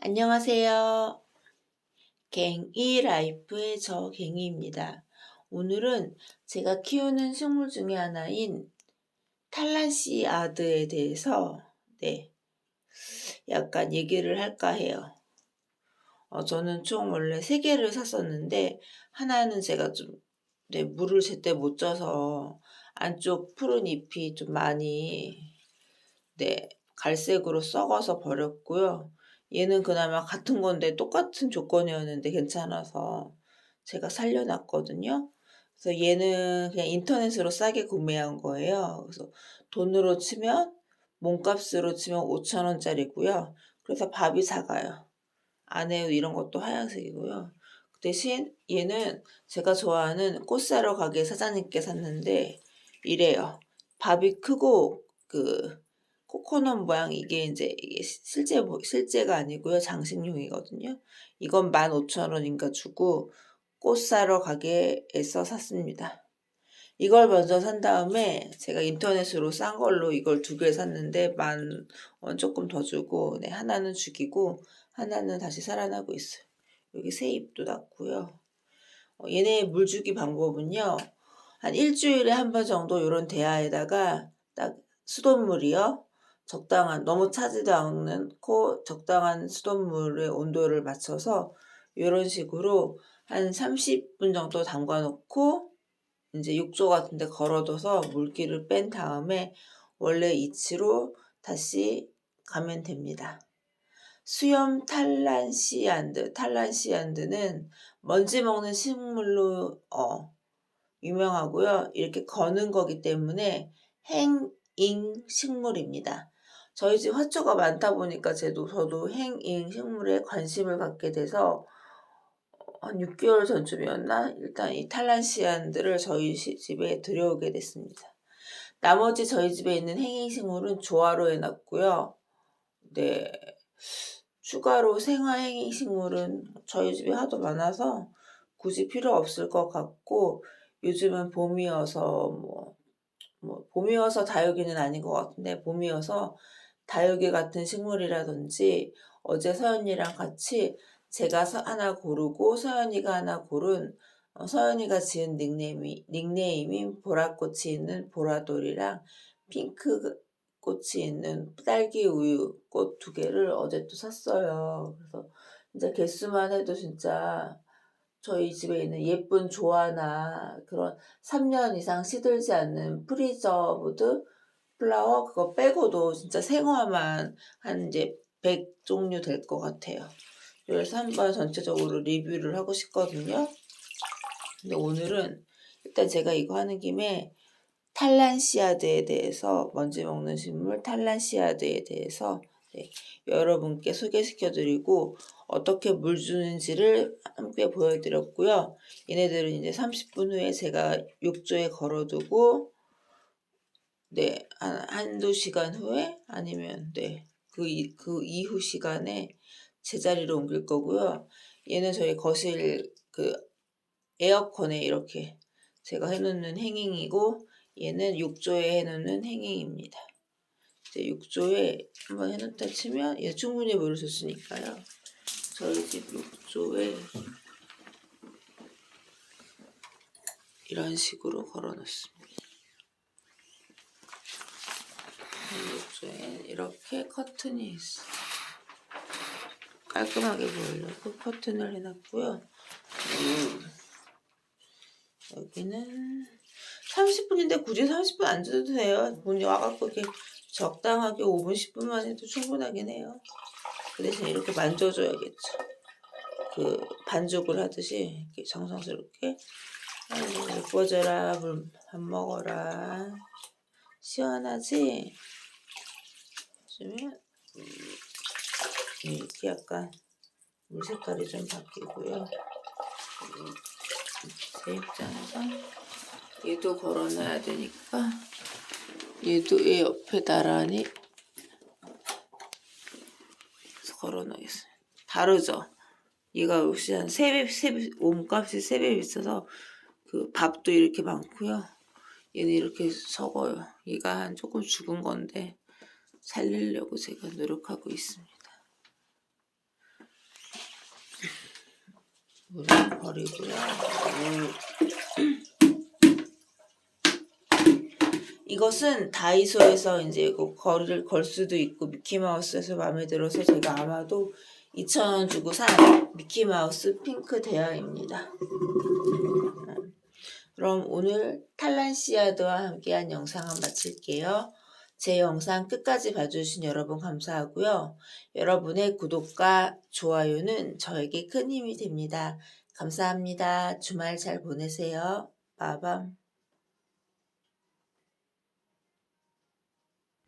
안녕하세요. 갱이 라이프의 저 갱이입니다. 오늘은 제가 키우는 식물 중에 하나인 탈란시아드에 대해서 네 약간 얘기를 할까 해요. 어, 저는 총 원래 세 개를 샀었는데 하나는 제가 좀 네, 물을 제때 못 줘서 안쪽 푸른 잎이 좀 많이 네 갈색으로 썩어서 버렸고요. 얘는 그나마 같은 건데 똑같은 조건이었는데 괜찮아서 제가 살려놨거든요. 그래서 얘는 그냥 인터넷으로 싸게 구매한 거예요. 그래서 돈으로 치면 몸값으로 치면 5천원짜리고요. 그래서 밥이 작아요. 안에 이런 것도 하얀색이고요. 그 대신 얘는 제가 좋아하는 꽃사러 가게 사장님께 샀는데 이래요. 밥이 크고 그 코코넛 모양 이게 이제 이게 실제 실제가 아니고요 장식용이거든요. 이건 15,000원인가 주고 꽃 사러 가게에서 샀습니다. 이걸 먼저 산 다음에 제가 인터넷으로 싼 걸로 이걸 두 개 샀는데 만 원 조금 더 주고 네, 하나는 죽이고 하나는 다시 살아나고 있어요. 여기 새 잎도 났고요. 어, 얘네 물 주기 방법은요. 한 일주일에 한 번 정도 이런 대야에다가 딱 수돗물이요. 적당한 너무 차지도 않고 적당한 수돗물의 온도를 맞춰서 이런 식으로 한 30분 정도 담가 놓고 이제 욕조 같은 데 걸어둬서 물기를 뺀 다음에 원래 이치로 다시 가면 됩니다. 수염 탈란시안드, 탈란시안드는 먼지 먹는 식물로 어, 유명하고요. 이렇게 거는 거기 때문에 행잉 식물입니다. 저희 집 화초가 많다 보니까 저도, 저도 행잉 식물에 관심을 갖게 돼서 한 6개월 전쯤이었나? 일단 이 탈란시안들을 저희 집에 들여오게 됐습니다. 나머지 저희 집에 있는 행잉 식물은 조화로 해놨고요. 네. 추가로 생화 행잉 식물은 저희 집에 하도 많아서 굳이 필요 없을 것 같고 요즘은 봄이어서 뭐, 뭐 봄이어서 다육이는 아닌 것 같은데 봄이어서 다육이 같은 식물이라든지 어제 서연이랑 같이 제가 하나 고르고 서연이가 하나 고른 어, 서연이가 지은 닉네임이, 닉네임인 보라꽃이 있는 보라돌이랑 핑크 꽃이 있는 딸기 우유 꽃 두 개를 어제 또 샀어요. 그래서 이제 개수만 해도 진짜 저희 집에 있는 예쁜 조화나 그런 3년 이상 시들지 않는 프리저브드 플라워 그거 빼고도 진짜 생화만 한 이제 100 종류 될 것 같아요. 그래서 한번 전체적으로 리뷰를 하고 싶거든요. 근데 오늘은 일단 제가 이거 하는 김에 탈란시아드에 대해서 먼지 먹는 식물 탈란시아드에 대해서 네, 여러분께 소개시켜드리고 어떻게 물 주는지를 함께 보여드렸고요. 얘네들은 이제 30분 후에 제가 욕조에 걸어두고 네, 한, 한두 시간 후에 아니면 네, 그, 그 이후 시간에 제자리로 옮길 거고요. 얘는 저희 거실 그 에어컨에 이렇게 제가 해놓는 행잉이고 얘는 욕조에 해놓는 행잉입니다. 이제 욕조에 한번 해놓다 치면 얘 충분히 물을 줬으니까요. 저희 집 욕조에 이런 식으로 걸어놓습니다. 욕조에 이렇게 커튼이 있어요. 깔끔하게 보이려고 커튼을 해놨고요. 음, 여기는 30분인데 굳이 30분 안 줘도 돼요. 문이 와갖고 이렇게 적당하게 5분, 10분만 해도 충분하긴 해요. 그 대신 이렇게 만져줘야겠죠. 그 반죽을 하듯이 이렇게 정성스럽게 예뻐져라 물밥 먹어라 시원하지? 요즘에 음, 이렇게 약간 물 색깔이 좀 바뀌고요. 음, 제 입장에서 얘도 걸어놔야 되니까 얘도 얘 옆에 나란히 걸어놓겠어요. 다르죠? 얘가 역시 한 3배, 3배, 몸값이 3배 비싸서 그 밥도 이렇게 많고요. 얘는 이렇게 적어요. 얘가 한 조금 죽은 건데 살리려고 제가 노력하고 있습니다. 물을 버리고요. 물. 이것은 다이소에서 이제 이거 거리를 걸 수도 있고 미키마우스에서 마음에 들어서 제가 아마도 2,000원 주고 산 미키마우스 핑크 대야입니다. 음. 그럼 오늘 탈란시아드와 함께한 영상은 마칠게요. 제 영상 끝까지 봐주신 여러분 감사하고요. 여러분의 구독과 좋아요는 저에게 큰 힘이 됩니다. 감사합니다. 주말 잘 보내세요. 빠밤.